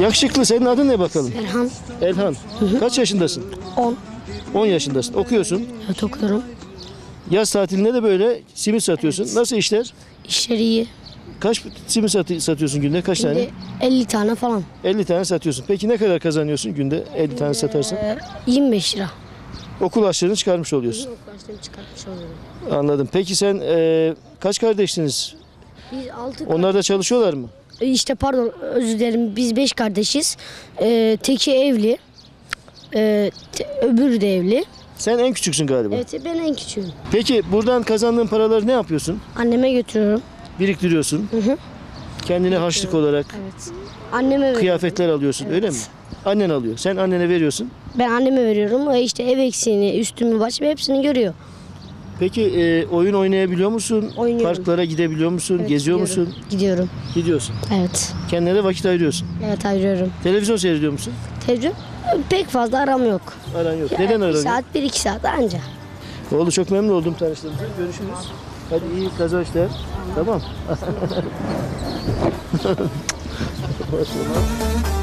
Yakışıklı senin adın ne bakalım? Erhan Elhan. Kaç yaşındasın? 10. 10 yaşındasın. Okuyorsun. Evet okuyorum. Yaz tatilinde de böyle simit satıyorsun. Nasıl işler? İşleri iyi. Kaç simit satı- satıyorsun günde? Kaç tane? Şimdi 50 tane falan. 50 tane satıyorsun. Peki ne kadar kazanıyorsun günde 50 tane satarsan? Ee, 25 lira. Okul harçlığını çıkarmış oluyorsun. Başlarını çıkartmış oluyorum. Anladım. Peki sen e, kaç kardeşsiniz? Biz 6 Onlar da çalışıyorlar mı? İşte pardon özür dilerim biz 5 kardeşiz. Ee, teki evli. Ee, te- öbürü de evli. Sen en küçüksün galiba. Evet ben en küçüğüm. Peki buradan kazandığın paraları ne yapıyorsun? Anneme götürüyorum. Biriktiriyorsun. hı. Kendine harçlık olarak Evet. Anneme veriyorum. kıyafetler alıyorsun öyle mi? Annen alıyor. Sen annene veriyorsun. Ben anneme veriyorum. O işte ev eksiğini, üstümü, başımı hepsini görüyor. Peki e, oyun oynayabiliyor musun? Oynuyorum. Parklara gidebiliyor musun? Evet, Geziyor gidiyorum. musun? Gidiyorum. Gidiyorsun. Evet. Kendine de vakit ayırıyorsun. Evet ayırıyorum. Televizyon seyrediyor musun? Televizyon pek fazla aram yok. Aran yok. Yani Neden aran yok? saat, bir iki saat anca. Oldu çok memnun oldum tanıştığımıza. Görüşürüz. Hadi iyi kazançlar. Tamam.